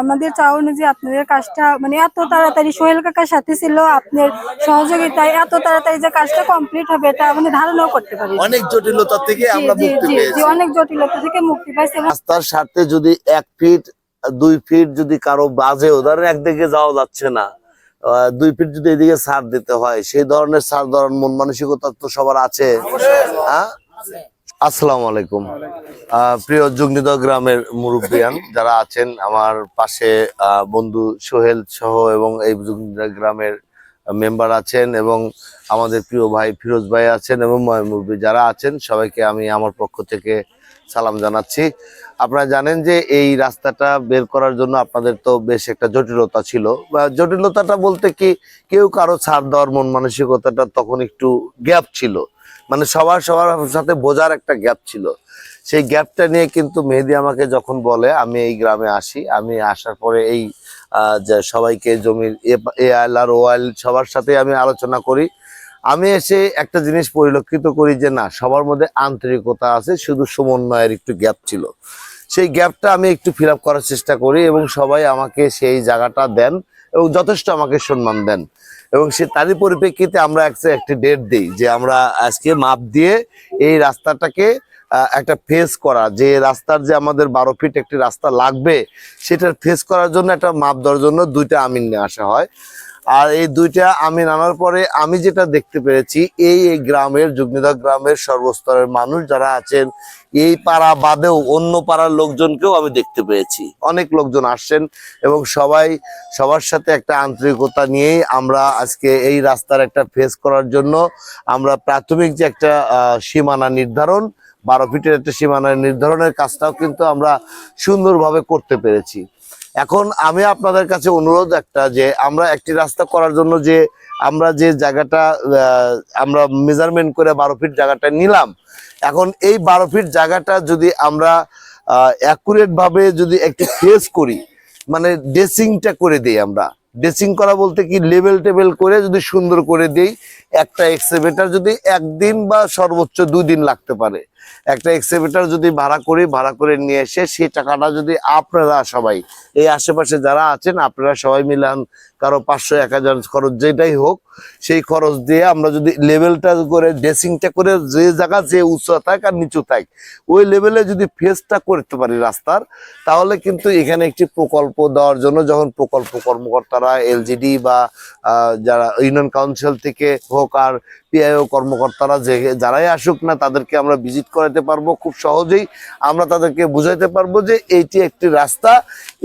আমাদের চাওয়া যে আপনাদের কাজটা মানে এত তাড়াতাড়ি সোহেল কাকার সাথে ছিল আপনার সহযোগিতায় এত তাড়াতাড়ি যে কাজটা কমপ্লিট হবে এটা মানে ধারণাও করতে পারি। অনেক জটিলতা থেকে আমরা মুক্তি পেয়েছি। অনেক জটিলতা থেকে মুক্তি পাইছে। রাস্তার স্বার্থে যদি এক ফিট দুই ফিট যদি কারও বাজে ধরেন একদিকে যাওয়া যাচ্ছে না আহ, দুই ফিট যদি এদিকে ছাড় দিতে হয় সেই ধরনের ছাড় ধরন মন মানসিকতা তো সবার আছে। হ্যাঁ? আসসালামু আলাইকুম। প্রিয় যুগনিদ গ্রামের মুরব্বিয়ান যারা আছেন, আমার পাশে বন্ধু সোহেল সহ এবং এই যুগনিদ গ্রামের মেম্বার আছেন এবং আমাদের প্রিয় ভাই ফিরোজ ভাই আছেন এবং মুরব্বী যারা আছেন, সবাইকে আমি আমার পক্ষ থেকে সালাম জানাচ্ছি। আপনারা জানেন যে এই রাস্তাটা বের করার জন্য আপনাদের তো বেশ একটা জটিলতা ছিল। বা জটিলতাটা বলতে কি, কেউ কারও ছাড় দেওয়ার মন মানসিকতাটা তখন একটু গ্যাপ ছিল। মানে সবার সবার সাথে বোঝার একটা গ্যাপ ছিল। সেই গ্যাপটা নিয়ে কিন্তু মেহেদি আমাকে যখন বলে, আমি এই গ্রামে আসি, আমি আসার পরে এই যে সবাইকে জমির এ আইল আর ও আইল সবার সাথে আমি আলোচনা করি। আমি এসে একটা জিনিস পরিলক্ষিত করি যে, না, সবার মধ্যে আন্তরিকতা আছে, শুধু সমন্বয়ের একটু গ্যাপ ছিল। সেই গ্যাপটা আমি একটু ফিল করার চেষ্টা করি এবং সবাই আমাকে সেই জায়গাটা দেন এবং যথেষ্ট আমাকে সম্মান দেন। এবং সে তারই পরিপ্রেক্ষিতে আমরা একটা, একটি ডেট দিই যে আমরা আজকে মাপ দিয়ে এই রাস্তাটাকে একটা ফেস করা, যে রাস্তার যে আমাদের বারো ফিট একটি রাস্তা লাগবে, সেটার ফেস করার জন্য একটা মাপ দেওয়ার জন্য দুইটা আমিন নিয়ে আসা হয়। আর এই দুইটা আমি আনার পরে আমি যেটা দেখতে পেরেছি, এই এই গ্রামের যুগনিধা গ্রামের সর্বস্তরের মানুষ যারা আছেন, এই পাড়া বাদেও অন্য পাড়ার লোকজনকেও আমি দেখতে পেয়েছি। অনেক লোকজন আসছেন এবং সবাই, সবার সাথে একটা আন্তরিকতা নিয়েই আমরা আজকে এই রাস্তার একটা ফেস করার জন্য আমরা প্রাথমিক যে একটা সীমানা নির্ধারণ, বারো ফিটের একটা সীমানা নির্ধারণের কাজটাও কিন্তু আমরা সুন্দরভাবে করতে পেরেছি। এখন আমি আপনাদের কাছে অনুরোধ একটা যে আমরা একটি রাস্তা করার জন্য যে আমরা যে জায়গাটা আমরা মেজারমেন্ট করে বারো ফিট জায়গাটা নিলাম, এখন এই বারো ফিট জায়গাটা যদি আমরা অ্যাকুরেট ভাবে যদি একটু ফেস করি মানে ড্রেসিংটা করে দিই আমরা। ড্রেসিং করা বলতে কি লেভেল টেবেল করে যদি সুন্দর করে দিই, একটা এক্সেভেটার যদি একদিন বা সর্বোচ্চ দুই দিন লাগতে পারে। একটা এক্সেভেটার যদি ভাড়া করি, ভাড়া করে নিয়ে এসে সেই টাকাটা যদি আপনারা সবাই, এই আশেপাশে যারা আছেন, আপনারা সবাই মিলান, কারও পাঁচশো, এক হাজার খরচ যেটাই হোক, সেই খরচ দিয়ে আমরা যদি লেভেলটা করে ড্রেসিংটা করে যে জায়গা, যে উঁচু থাক আর নিচু থাক, ওই লেভেলে যদি ফেসটা করতে পারি রাস্তার, তাহলে কিন্তু এখানে একটি প্রকল্প দেওয়ার জন্য যখন প্রকল্প কর্মকর্তারা এলজিডি বা যারা ইউনিয়ন কাউন্সিল থেকে হোক আর পিআইও কর্মকর্তারা যে যারাই আসুক না, তাদেরকে আমরা ভিজিট করাতে পারব খুব সহজেই। আমরা তাদেরকে বুঝাইতে পারব যে এইটি একটি রাস্তা।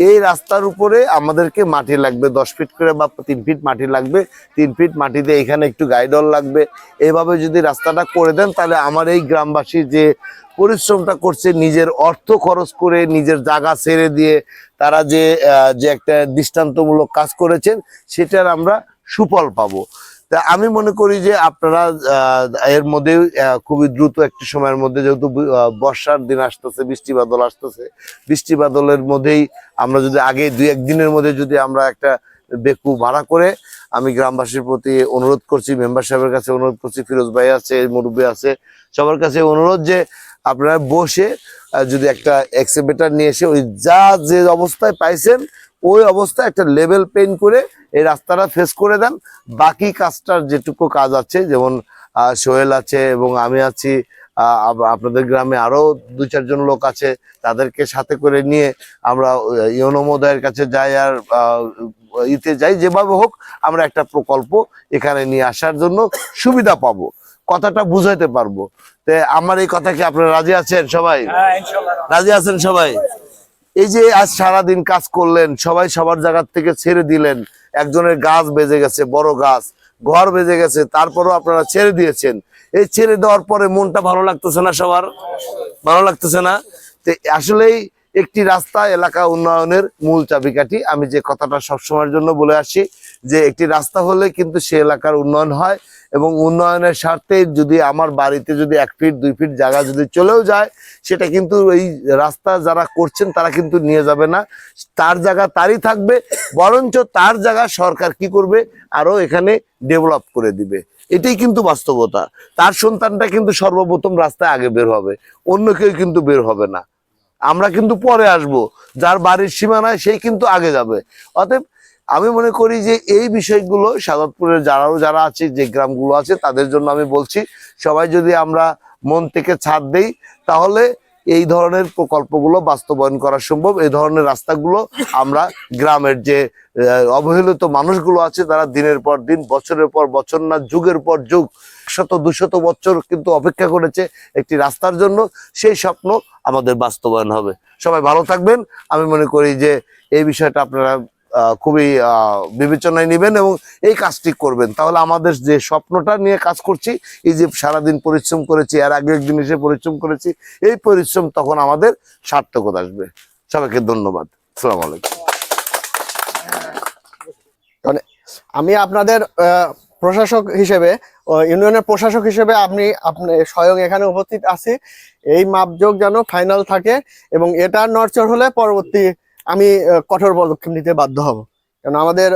এই রাস্তার উপরে আমাদেরকে মাটি লাগবে, দশ ফিট করে বা তিন ফিট মাটি লাগবে। তিন ফিট মাটিতে এখানে একটু গাইডল লাগবে। এইভাবে যদি রাস্তাটা করে দেন, তাহলে আমার এই গ্রামবাসী যে পরিশ্রমটা করছে, নিজের অর্থ খরচ করে, নিজের জায়গা ছেড়ে দিয়ে তারা যে যে একটা দৃষ্টান্তমূলক কাজ করেছেন, সেটার আমরা সুফল পাবো। তা আমি মনে করি যে আপনারা এর মধ্যে খুবই দ্রুত একটি সময়ের মধ্যে যেহেতু বর্ষার দিন আসতেছে, বৃষ্টি বাদল আসতেছে, বৃষ্টি বাদলের মধ্যেই আমরা যদি আগে দুই একদিনের মধ্যে যদি আমরা একটা বেকু ভাড়া করে আমি গ্রামবাসীর প্রতি অনুরোধ করছি, মেম্বার সাহেবের কাছে অনুরোধ করছি, ফিরোজ ভাই আছে, মুরব্বী আছে, সবার কাছে অনুরোধ যে আপনারা বসে যদি একটা এক্সিবিটার নিয়ে এসে ওই যা যে অবস্থায় পাইছেন ওই অবস্থায় একটা লেভেল পেন করে এই রাস্তাটা ফেস করে দেন। বাকি কাজটার যেটুকু কাজ আছে যেমন সোহেল আছে এবং আমি আছি আহ, আপনাদের গ্রামে আরও দু চারজন লোক আছে তাদেরকে সাথে করে নিয়ে আমরা ইয়নমোদয়ের কাছে যাই আর ইতে যাই যেভাবে হোক আমরা একটা প্রকল্প এখানে নিয়ে আসার জন্য সুবিধা পাবো। কথাটা বুঝাইতে পারব। তে আমার এই কথা কি আপনারা রাজি আছেন সবাই? রাজি আছেন সবাই? এই যে আজ সারাদিন কাজ করলেন, সবাই সবার জায়গা থেকে ছেড়ে দিলেন, একজনের গাছ বেজে গেছে, বড় গাছ, ঘর বেজে গেছে, তারপরও আপনারা ছেড়ে দিয়েছেন। এই ছেড়ে দেওয়ার পরে মনটা ভালো লাগতেছে না সবার? ভালো লাগতেছে না? তো আসলেই একটি রাস্তা, এলাকা উন্নয়নের মূল চাবিকাঠি। আমি যে কথাটা সবসময়ের জন্য বলে আসি যে একটি রাস্তা হলে কিন্তু সে এলাকার উন্নয়ন হয় এবং উন্নয়নের স্বার্থে যদি আমার বাড়িতে যদি এক ফিট, দুই ফিট জায়গা যদি চলেও যায়, সেটা কিন্তু এই রাস্তা যারা করছেন তারা কিন্তু নিয়ে যাবে না। তার জায়গা তারই থাকবে, বরঞ্চ তার জায়গা সরকার কি করবে? আরও এখানে ডেভেলপ করে দিবে। এটাই কিন্তু বাস্তবতা। তার সন্তানটা কিন্তু সর্বপ্রথম রাস্তায় আগে বের হবে। অন্য কেউ কিন্তু বের হবে না। আমরা কিন্তু পরে আসব। যার বাড়ির সীমানায় সেই কিন্তু আগে যাবে। অতএব আমি মনে করি যে এই বিষয়গুলো সাদতপুরের যারাও যারা আছে, যে গ্রামগুলো আছে, তাদের জন্য আমি বলছি, সবাই যদি আমরা মন থেকে ছাড় দেই, তাহলে এই ধরনের প্রকল্পগুলো বাস্তবায়ন করা সম্ভব। এই ধরনের রাস্তাগুলো আমরা গ্রামের যে অবহেলিত মানুষগুলো আছে, তারা দিনের পর দিন, বছরের পর বছর না, যুগের পর যুগ শত দুশত বছর কিন্তু অপেক্ষা করেছে একটি রাস্তার জন্য, সেই স্বপ্ন আমাদের বাস্তবায়ন হবে। সবাই ভালো থাকবেন। আমি মনে করি যে এই বিষয়টা আপনারা খুবই বিবেচনায় নেবেন এবং এই কাজটি করবেন। তাহলে আমাদের যে স্বপ্নটা নিয়ে কাজ করছি, এই যে সারাদিন পরিশ্রম করেছি আর আগে একদিন এসে পরিশ্রম করেছি, এই পরিশ্রম তখন আমাদের সার্থকতা আসবে। সবাইকে ধন্যবাদ। সালাম আলাইকুম। মানে আমি আপনাদের প্রশাসক হিসেবে ইউনিয়নের প্রশাসক হিসেবে আপনি আপনি স্বয়ং এখানে উপস্থিত আছি। এই মাপযোগ যেন ফাইনাল থাকে এবং এটা নড়চড় হলে পরবর্তী আমি কঠোর পদক্ষেপ নিতে বাধ্য হব। কারণ আমাদের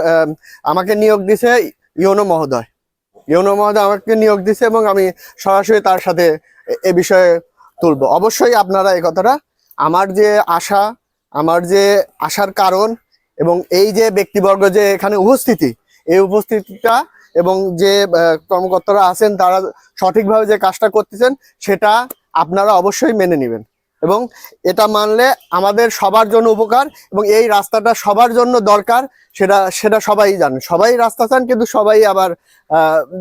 আমাকে নিয়োগ দিছে ইউনো মহোদয়। ইউনো মহোদয় আমাকে নিয়োগ দিছে এবং আমি সরাসরি তার সাথে এ- বিষয়ে তুলব। অবশ্যই আপনারা এই কথাটা, আমার যে আশা, আমার যে আসার কারণ এবং এই যে ব্যক্তিবর্গ যে এখানে উপস্থিতি, এই উপস্থিতিটা এবং যে কর্মকর্তারা আছেন, তারা সঠিকভাবে যে কাজটা করতেছেন, সেটা আপনারা অবশ্যই মেনে নেবেন। এবং এটা মানলে আমাদের সবার জন্য উপকার এবং এই রাস্তাটা সবার জন্য দরকার সেটা সেটা সবাই জানেন সবাই রাস্তা চান কিন্তু সবাই আবার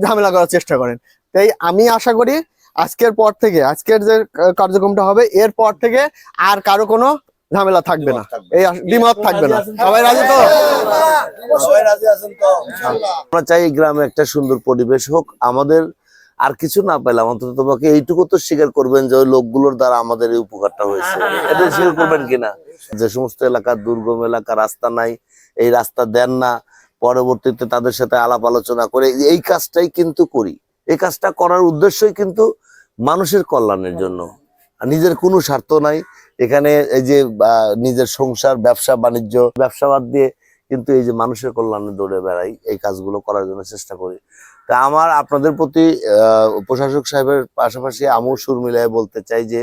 ঝামেলা করার চেষ্টা করেন। তাই আমি আশা করি আজকের পর থেকে আজকের যে কার্যক্রমটা হবে এর পর থেকে আর কারও কোনো ঝামেলা থাকবে না। এই দ্বিমত থাকবে না। সবাই রাজি তো? আমরা চাই এই গ্রামে একটা সুন্দর পরিবেশ হোক। আমাদের আর কিছু না পেলাম। অন্তত তোমাকে এইটুকু তো স্বীকার করবেন যে ওই লোকগুলোর দ্বারা আমাদের এই উপকারটা হয়েছে। এটা স্বীকার করবেন কিনা? যে সমস্ত এলাকা দুর্গম এলাকা রাস্তা নাই এই রাস্তা দেন না পরবর্তীতে তাদের সাথে আলাপ আলোচনা করে এই কাজটাই কিন্তু করি। এই কাজটা করার উদ্দেশ্যই কিন্তু মানুষের কল্যাণের জন্য। নিজের কোনো স্বার্থ নাই। এখানে এই যে আহ, নিজের সংসার ব্যবসা বাণিজ্য ব্যবসা বাদ দিয়ে কিন্তু এই যে মানুষের কল্যাণে দৌড়ে বেড়াই এই কাজগুলো করার জন্য চেষ্টা করি। তা আমার আপনাদের প্রতি প্রশাসক সাহেবের পাশাপাশি আমিও সুর মিলাই বলতে চাই যে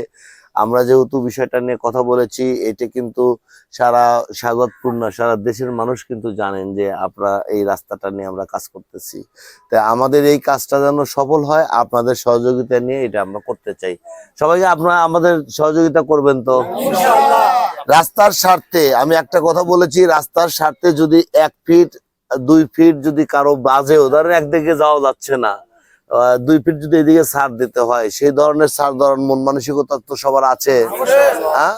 আমরা যেহেতু বিষয়টা নিয়ে কথা বলেছি এটা কিন্তু সারা স্বাগতপুর না সারা দেশের মানুষ কিন্তু জানেন যে আমরা এই রাস্তাটা নিয়ে আমরা কাজ করতেছি। তা আমাদের এই কাজটা যেন সফল হয় আপনাদের সহযোগিতা নিয়ে এটা আমরা করতে চাই। সবাইকে আপনারা আমাদের সহযোগিতা করবেন তো? রাস্তার স্বার্থে আমি একটা কথা বলেছি রাস্তার স্বার্থে যদি এক ফিট দুই ফিট যদি কারও বাজেও ধরেন একদিকে যাওয়া যাচ্ছে না। দুই ফিট যদি এদিকে ছাড় দিতে হয় সেই ধরনের ছাড় ধরন মন মানসিকতা তো সবার আছে। হ্যাঁ?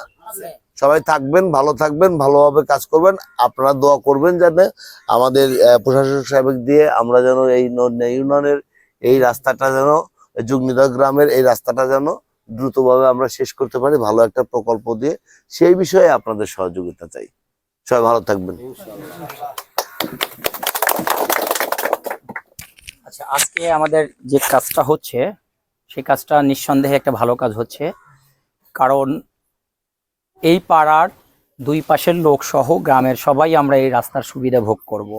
সবাই থাকবেন ভালো থাকবেন ভালোভাবে কাজ করবেন। আপনারা দোয়া করবেন যাতে আমাদের প্রশাসক সাহেব দিয়ে আমরা যেন এই ইউনিয়নের এই রাস্তাটা যেন যুগনিদা গ্রামের এই রাস্তাটা যেন দ্রুতভাবে আমরা শেষ করতে পারি ভালো একটা প্রকল্প দিয়ে। সেই বিষয়ে আপনাদের সহযোগিতা চাই। সবাই ভালো থাকবেন। আচ্ছা আজকে আমাদের যে কাজটা হচ্ছে, সেই কাজটা নিঃসন্দেহে একটা ভালো কাজ হচ্ছে। কারণ এই পাড়ার দুই পাশের লোক সহ গ্রামের সবাই আমরা এই রাস্তার সুবিধা ভোগ করব।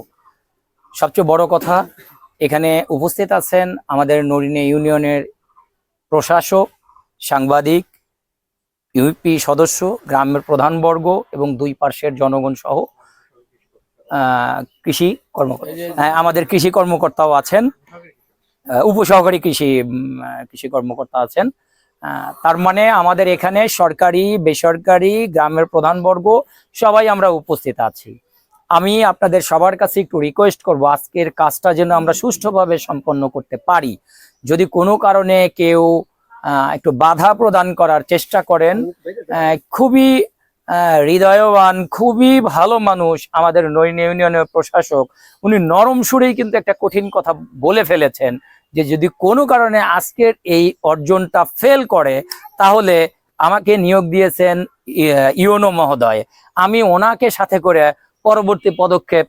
সবচেয়ে বড় কথা, এখানে উপস্থিত আছেন আমাদের নরিনে ইউনিয়নের প্রশাসক, সাংবাদিক, ইউপি সদস্য, গ্রামের প্রধানবর্গ এবং দুই পার্শ্বের জনগণ সহ কৃষি কর্মকর্তা। হ্যাঁ, আমাদের কৃষি কর্মকর্তাও আছেন। উপসহকারী কৃষি কৃষি কর্মকর্তা আছেন। তার মানে আমাদের এখানে সরকারি বেসরকারি গ্রামের প্রধানবর্গ সবাই আমরা উপস্থিত আছি। আমি আপনাদের সবার কাছে একটু রিকোয়েস্ট করব আজকের কাজটা যেন আমরা সুষ্ঠুভাবে সম্পন্ন করতে পারি। যদি কোনো কারণে কেউ একটু বাধা প্রদান করার চেষ্টা করেন খুবই হৃদয়বান, খুবই ভালো মানুষ আমাদের নৈন, ইউনিয়নের প্রশাসক। উনি নরম সুরেই কিন্তু একটা কঠিন কথা বলে ফেলেছেন যে যদি কোনো কারণে আজকের এই অর্জনটা ফেল করে, তাহলে আমাকে নিয়োগ দিয়েছেন ইউনো মহোদয়। আমি ওনাকে সাথে করে পরবর্তী পদক্ষেপ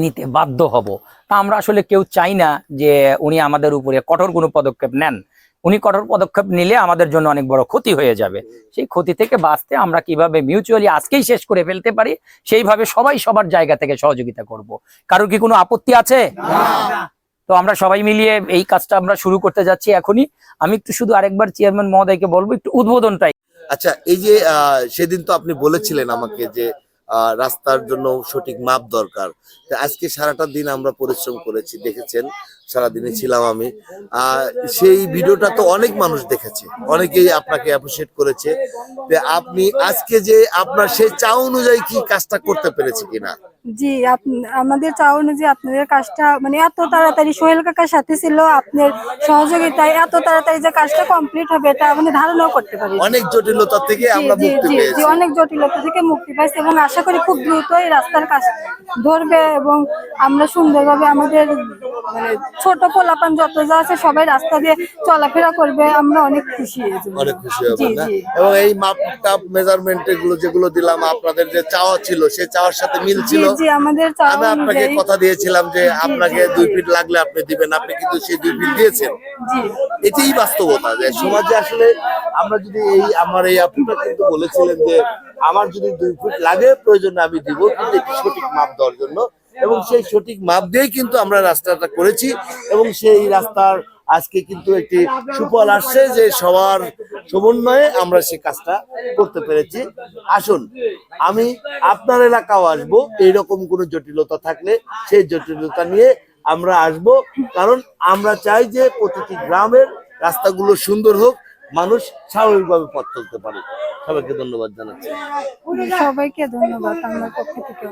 নিতে বাধ্য হব। তা আমরা আসলে কেউ চাই না যে উনি আমাদের উপরে কঠোর কোনো পদক্ষেপ নেন। উনি কঠোর পদক্ষেপ নিলে আমাদের জন্য অনেক বড় ক্ষতি হয়ে যাবে। সেই ক্ষতি থেকে বাঁচতে আমরা কীভাবে মিউচুয়ালি আজকেই শেষ করে ফেলতে পারি সেইভাবে সবাই সবার জায়গা থেকে সহযোগিতা করব। কারোর কি কোনো আপত্তি আছে? তো আমরা সবাই মিলিয়ে এই কাজটা আমরা শুরু করতে যাচ্ছি এখনই। আমি একটু শুধু আরেকবার চেয়ারম্যান মহোদয়কে বলব একটু উদ্বোধনটাই। আচ্ছা এই যে সেদিন তো আপনি বলেছিলেন আমাকে যে রাস্তার জন্য সঠিক মাপ দরকার। আজকে সারাটা দিন আমরা পরিশ্রম করেছি দেখেছেন? সারাদিনে ছিলাম আমি। সেই ভিডিওটা তো অনেক মানুষ দেখেছে অনেকেই আপনাকে অ্যাপ্রিসিয়েট করেছে। তা আপনি আজকে যে আপনার সেই চা অনুযায়ী কি কাজটা করতে পেরেছে কিনা? জি আমাদের চাওয়া অনুযায়ী আপনাদের কাজটা মানে এত তাড়াতাড়ি সোহেল কাকার সাথে ছিল আপনার সহযোগিতায় এত তাড়াতাড়ি যে কাজটা কমপ্লিট হবে এটা মানে ধারণাও করতে পারি অনেক জটিলতা থেকে আমরা মুক্তি পেয়েছি। অনেক জটিলতা থেকে মুক্তি পাইছি এবং আশা করি খুব দ্রুতই রাস্তার কাজ ধরবে এবং আমরা সুন্দরভাবে আমাদের মানে ছোট পোলাপান যত যা আছে সবাই রাস্তা দিয়ে চলাফেরা করবে আমরা অনেক খুশি অনেক খুশি এবং এই মেজারমেন্ট এগুলো যেগুলো দিলাম আপনাদের যে চাওয়া ছিল সেই চাওয়ার সাথে মিল জি ছিল। জি আমাদের চাওয়া আমি আপনাকে কথা দিয়েছিলাম যে আপনাকে দুই। ফিট লাগলে আপনি দিবেন আপনি কিন্তু সেই দুই ফিট দিয়েছেন। এটাই বাস্তবতা যে সমাজে আসলে আমরা যদি এই আমার এই আপুটা কিন্তু বলেছিলেন যে আমার যদি দুই ফুট লাগে, প্রয়োজন আমি দিব কিন্তু একটি সঠিক মাপ দেওয়ার জন্য। এবং সেই সঠিক মাপ দিয়েই কিন্তু আমরা রাস্তাটা করেছি এবং সেই রাস্তার আজকে কিন্তু একটি সুফল আসছে যে সবার সমন্বয়ে আমরা সে কাজটা করতে পেরেছি। আসুন, আমি আপনার এলাকাও আসব, এইরকম কোনো জটিলতা থাকলে সেই জটিলতা নিয়ে আমরা আসব। কারণ আমরা চাই যে প্রতিটি গ্রামের রাস্তাগুলো সুন্দর হোক মানুষ স্বাভাবিকভাবে পথ চলতে পারে। সবাইকে ধন্যবাদ জানাচ্ছি। সবাইকে ধন্যবাদ আমার পক্ষ থেকে